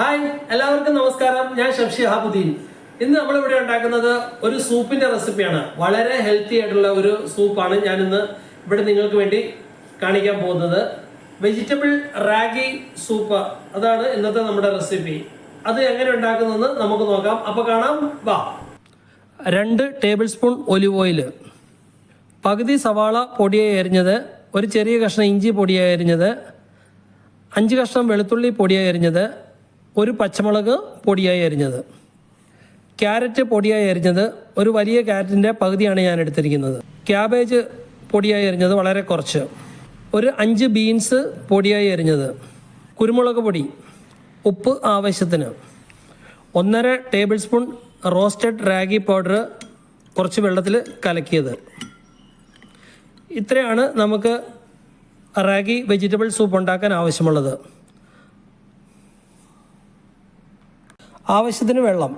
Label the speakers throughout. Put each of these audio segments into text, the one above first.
Speaker 1: Hi എല്ലാവർക്കും നമസ്കാരം. ഞാൻ ഷംഷി ഹാബുദ്ദീൻ ഇന്ന് നമ്മൾ ഇവിടെ ഉണ്ടാക്കുന്നത് ഒരു സൂപ്പിന്റെ റെസിപ്പിയാണ്. വളരെ ഹെൽത്തി ആയിട്ടുള്ള ഒരു സൂപ്പാണ് ഞാൻ ഇന്ന് ഇവിടെ നിങ്ങൾക്ക് വേണ്ടി കാണിക്കാൻ പോകുന്നത്. വെജിറ്റബിൾ റാഗി സൂപ്പ് അതാണ് ഇന്നത്തെ നമ്മുടെ റെസിപ്പി. അത് എങ്ങനെ ഉണ്ടാക്കുന്നതെന്ന് നമുക്ക് നോക്കാം. അപ്പോൾ കാണാം. വാ. രണ്ട് ടേബിൾ സ്പൂൺ ഒലിവ് ഓയിൽ പകുതി സവാള പൊടിയായി അരിഞ്ഞത് ഒരു ചെറിയ കഷ്ണം ഇഞ്ചി പൊടിയായി അരിഞ്ഞത് അഞ്ച് കഷ്ണം വെളുത്തുള്ളി പൊടിയായി അരിഞ്ഞത് ഒരു പച്ചമുളക് പൊടിയായി അരിഞ്ഞത് ക്യാരറ്റ് പൊടിയായി അരിഞ്ഞത് ഒരു വലിയ ക്യാരറ്റിന്റെ പകുതിയാണ് ഞാൻ എടുത്തിരിക്കുന്നത്. ക്യാബേജ് പൊടിയായി അരിഞ്ഞത് വളരെ കുറച്ച്. ഒരു അഞ്ച് ബീൻസ് പൊടിയായി അരിഞ്ഞത് കുരുമുളക് പൊടി ഉപ്പ് ആവശ്യത്തിന്. ഒന്നര tablespoon roasted ragi powder കുറച്ച് വെള്ളത്തിൽ കലക്കിയത്. ഇത്രയാണ് നമുക്ക് റാഗി വെജിറ്റബിൾ സൂപ്പ് ഉണ്ടാക്കാൻ ആവശ്യമുള്ളത്. ആവശ്യത്തിന് വെള്ളം.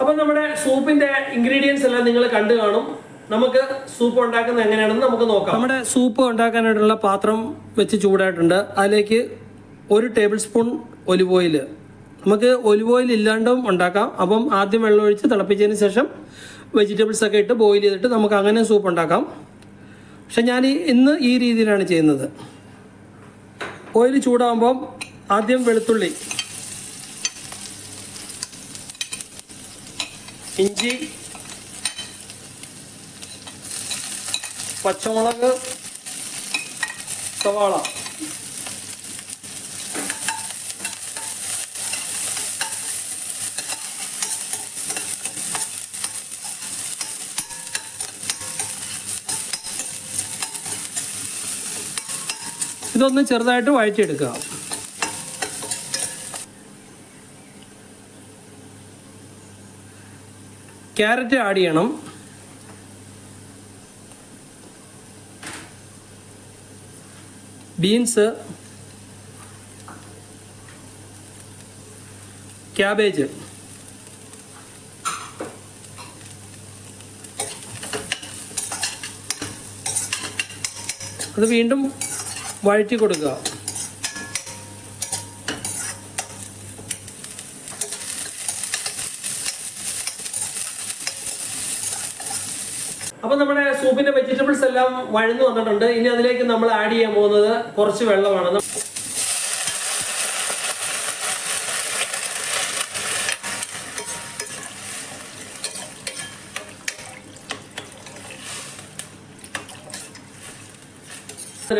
Speaker 1: അപ്പം നമ്മുടെ സൂപ്പിന്റെ ഇൻഗ്രീഡിയൻസ് എല്ലാം നിങ്ങൾ കണ്ടു കാണും. നമുക്ക് സൂപ്പ് ഉണ്ടാക്കുന്നത് എങ്ങനെയാണെന്ന് നമുക്ക് നോക്കാം. നമ്മുടെ സൂപ്പ് ഉണ്ടാക്കാനായിട്ടുള്ള പാത്രം വെച്ച് ചൂടായിട്ടുണ്ട്. അതിലേക്ക് ഒരു ടേബിൾ സ്പൂൺ ഒലിവ് ഓയിൽ നമുക്ക് ഒലിവ് ഓയിൽ ഇല്ലാണ്ടും ഉണ്ടാക്കാം. അപ്പം ആദ്യം വെള്ളം ഒഴിച്ച് തിളപ്പിച്ചതിന് ശേഷം വെജിറ്റബിൾസ് ഒക്കെ ഇട്ട് ബോയിൽ ചെയ്തിട്ട് നമുക്ക് അങ്ങനെ സൂപ്പ് ഉണ്ടാക്കാം. പക്ഷെ ഞാൻ ഇന്ന് ഈ രീതിയിലാണ് ചെയ്യുന്നത്. ഓയിൽ ചൂടാകുമ്പം ആദ്യം വെളുത്തുള്ളി. ഇഞ്ചി. പച്ചമുളക്. സവാള. ഇതൊന്ന് ചെറുതായിട്ട് വഴറ്റിയെടുക്കുക. ക്യാരറ്റ് ആഡ് ചെയ്യണം. ബീൻസ്. ക്യാബേജ്. അത് വീണ്ടും വഴറ്റി കൊടുക്കുക. അപ്പൊ നമ്മുടെ സൂപ്പിന്റെ വെജിറ്റബിൾസ് എല്ലാം വഴന്നു വന്നിട്ടുണ്ട്. ഇനി അതിലേക്ക് നമ്മൾ ആഡ് ചെയ്യാൻ പോകുന്നത് കുറച്ച് വെള്ളമാണ്.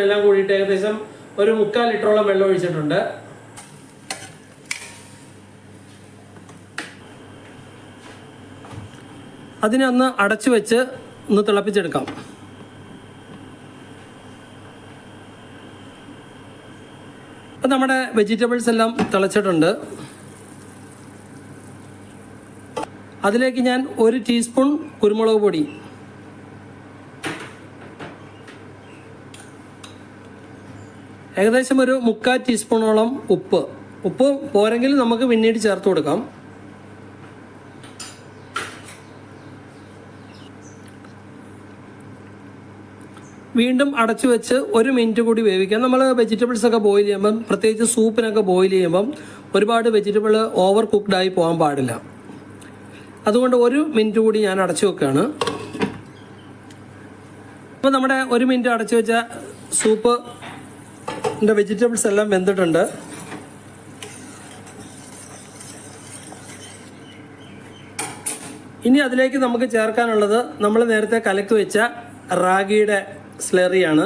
Speaker 1: എല്ലാം കൂടിയിട്ട് ഏകദേശം ഒരു മുക്കാൽ ലിറ്ററോളം വെള്ളം ഒഴിച്ചിട്ടുണ്ട്. അതിനെ ഒന്ന് അടച്ചു വെച്ച് ഒന്ന് തിളപ്പിച്ചെടുക്കാം. അപ്പം നമ്മുടെ വെജിറ്റബിൾസ് എല്ലാം തിളച്ചിട്ടുണ്ട്. അതിലേക്ക് ഞാൻ ഒരു ടീസ്പൂൺ കുരുമുളക് പൊടി. ഏകദേശം ഒരു മുക്കാൽ ടീസ്പൂണോളം ഉപ്പ്. ഉപ്പ് പോരെങ്കിൽ നമുക്ക് പിന്നീട് ചേർത്ത് കൊടുക്കാം. വീണ്ടും അടച്ചു വെച്ച് ഒരു മിനിറ്റ് കൂടി വേവിക്കാം. നമ്മൾ വെജിറ്റബിൾസ് ഒക്കെ ബോയിൽ ചെയ്യുമ്പം പ്രത്യേകിച്ച് സൂപ്പിനൊക്കെ ബോയിൽ ചെയ്യുമ്പം ഒരുപാട് വെജിറ്റബിൾ ഓവർ കുക്ക്ഡായി പോകാൻ പാടില്ല. അതുകൊണ്ട് ഒരു മിനിറ്റ് കൂടി ഞാൻ അടച്ചു വെക്കുകയാണ് അപ്പോൾ നമ്മുടെ ഒരു മിനിറ്റ് അടച്ചു വെച്ച സൂപ്പ് വെജിറ്റബിൾസ് എല്ലാം വെന്തിട്ടുണ്ട്. ഇനി അതിലേക്ക് നമുക്ക് ചേർക്കാനുള്ളത് നമ്മൾ നേരത്തെ കലക്കി വെച്ച റാഗിയുടെ സ്ലറിയാണ്.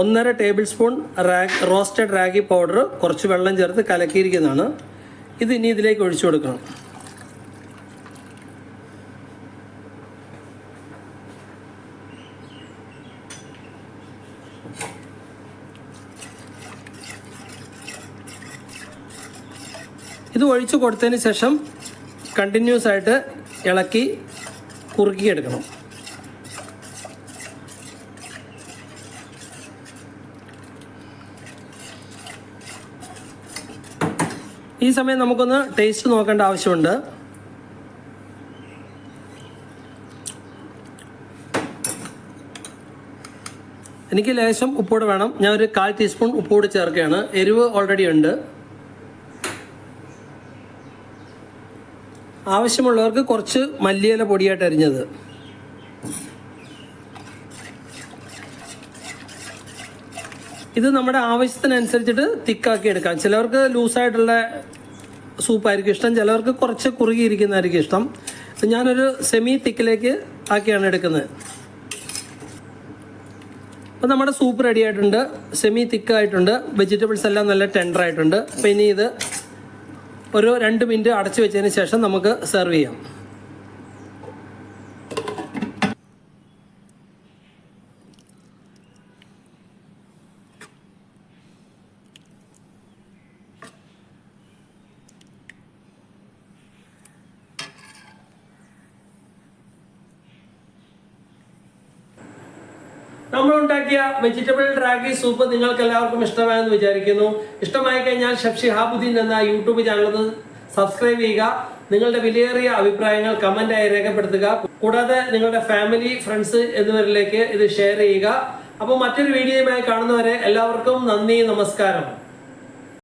Speaker 1: ഒന്നര ടേബിൾ സ്പൂൺ റാഗ് റോസ്റ്റഡ് റാഗി പൗഡർ കുറച്ച് വെള്ളം ചേർത്ത് കലക്കിയിരിക്കുന്നതാണ്. ഇത് ഇനി ഇതിലേക്ക് ഒഴിച്ചു കൊടുക്കണം. ഇത് ഒഴിച്ചു കൊടുത്തതിന് ശേഷം കണ്ടിന്യൂസ് ആയിട്ട് ഇളക്കി കുറുക്കിയെടുക്കണം. ഈ സമയം നമുക്കൊന്ന് ടേസ്റ്റ് നോക്കേണ്ട ആവശ്യമുണ്ട്. എനിക്ക് ലേശം ഉപ്പോട് വേണം. ഞാൻ ഒരു കാൽ ടീസ്പൂൺ ഉപ്പോട് ചേർക്കുകയാണ്. എരിവ് ഓൾറെഡി ഉണ്ട്. ആവശ്യമുള്ളവർക്ക് കുറച്ച് മല്ലിയില പൊടിയായിട്ട് അരിഞ്ഞത്. ഇത് നമ്മുടെ ആവശ്യത്തിനനുസരിച്ചിട്ട് തിക്കാക്കി എടുക്കാം. ചിലവർക്ക് ലൂസായിട്ടുള്ള സൂപ്പായിരിക്കും ഇഷ്ടം. ചിലവർക്ക് കുറച്ച് കുറുകിയിരിക്കുന്നതായിരിക്കും ഇഷ്ടം. ഞാനൊരു സെമി തിക്കിലേക്ക് ആക്കിയാണ് എടുക്കുന്നത്. അപ്പോൾ നമ്മുടെ സൂപ്പ് റെഡി ആയിട്ടുണ്ട്. സെമി തിക്കായിട്ടുണ്ട് വെജിറ്റബിൾസ് എല്ലാം നല്ല ടെൻഡർ ആയിട്ടുണ്ട്. അപ്പോൾ ഇനി ഇത് ഒരു രണ്ട് മിനിറ്റ് അടച്ചു വെച്ചതിന് ശേഷം നമുക്ക് സെർവ് ചെയ്യാം. നമ്മൾ ഉണ്ടാക്കിയ വെജിറ്റബിൾ റാഗി സൂപ്പ് നിങ്ങൾക്ക് എല്ലാവർക്കും ഇഷ്ടമായെന്ന് വിചാരിക്കുന്നു. ഇഷ്ടമായി കഴിഞ്ഞാൽ ഷെഫ് ഷിഹാബുദ്ദീൻ എന്ന യൂട്യൂബ് ചാനൽ സബ്സ്ക്രൈബ് ചെയ്യുക. നിങ്ങളുടെ വിലയേറിയ അഭിപ്രായങ്ങൾ കമന്റായി രേഖപ്പെടുത്തുക. കൂടാതെ നിങ്ങളുടെ ഫാമിലി ഫ്രണ്ട്സ് എന്നിവരിലേക്ക് ഇത് ഷെയർ ചെയ്യുക. അപ്പോൾ മറ്റൊരു വീഡിയോയുമായി കാണുന്നവരെ എല്ലാവർക്കും നന്ദി നമസ്കാരം.